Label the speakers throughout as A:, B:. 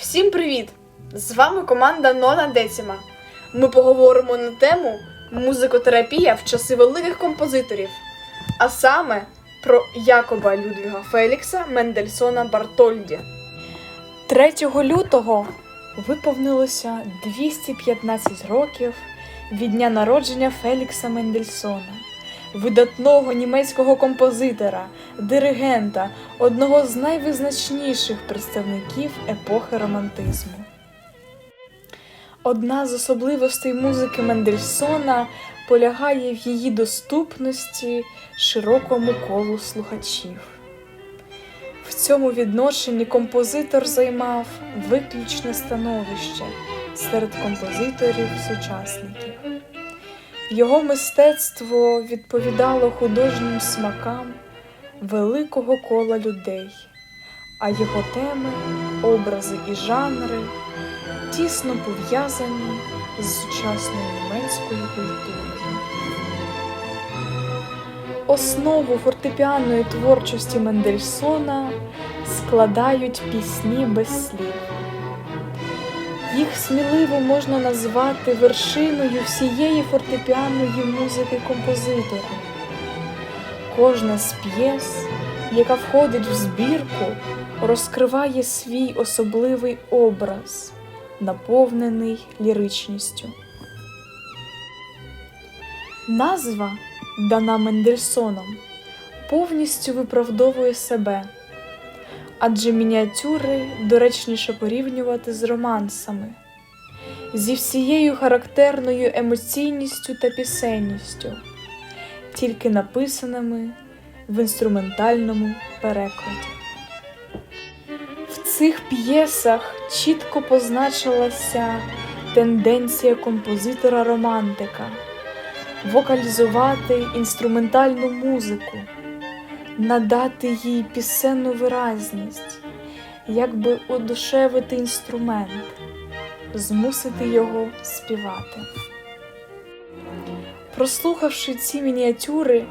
A: Всім привіт! З вами команда Нона Децima. Ми поговоримо на тему музикотерапія в часи великих композиторів, а саме про Якоба Людвіга Фелікса Мендельсона Бартольді. 3 лютого виповнилося 215 років від дня народження Фелікса Мендельсона, видатного німецького композитора, диригента, одного з найвизначніших представників епохи романтизму. Одна з особливостей музики Мендельсона полягає в її доступності широкому колу слухачів. В цьому відношенні композитор займав виключне становище серед композиторів-сучасників. Його мистецтво відповідало художнім смакам великого кола людей, а його теми, образи і жанри тісно пов'язані з сучасною німецькою культурою. Основу фортепіанної творчості Мендельсона складають пісні без слів. Їх сміливо можна назвати вершиною всієї фортепіаної музики композитора. Кожна з п'єс, яка входить в збірку, розкриває свій особливий образ, наповнений ліричністю. Назва, дана Мендельсоном, повністю виправдовує себе, адже мініатюри доречніше порівнювати з романсами, зі всією характерною емоційністю та пісенністю, тільки написаними в інструментальному перекладі. В цих п'єсах чітко позначилася тенденція композитора романтика вокалізувати інструментальну музику, надати їй пісенну виразність, якби одушевити інструмент, змусити його співати. Прослухавши ці мініатюри,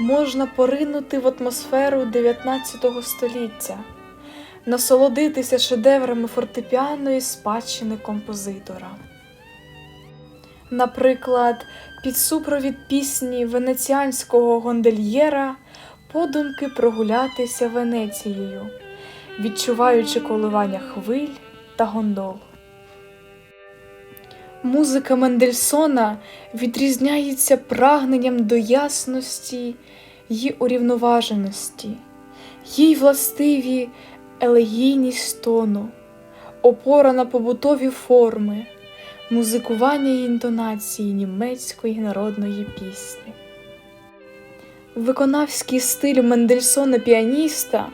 A: можна поринути в атмосферу 19 століття, насолодитися шедеврами фортепіаної спадщини композитора. Наприклад, під супровід пісні венеціанського гондельєра подумки прогулятися Венецією, відчуваючи коливання хвиль та гондол. Музика Мендельсона відрізняється прагненням до ясності й урівноваженості, їй властиві елегійність тону, опора на побутові форми, музикування і інтонації німецької народної пісні. Виконавський стиль Мендельсона піаніста,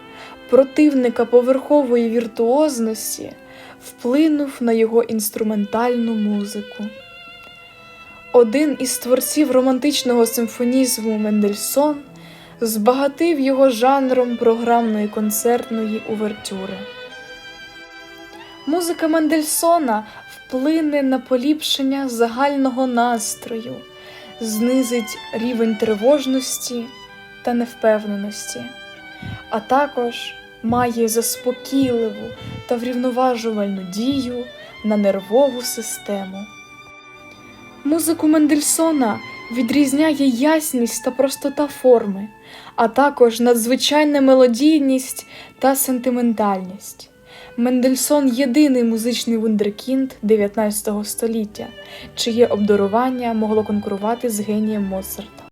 A: противника поверхової віртуозності, вплинув на його інструментальну музику. Один із творців романтичного симфонізму Мендельсон збагатив його жанром програмної концертної увертюри. Музика Мендельсона вплине на поліпшення загального настрою, знизить рівень тривожності та невпевненості, а також має заспокійливу та врівноважувальну дію на нервову систему. Музику Мендельсона відрізняє ясність та простота форми, а також надзвичайна мелодійність та сентиментальність. Мендельсон єдиний музичний вундеркінд 19 століття, чиє обдарування могло конкурувати з генієм Моцарта.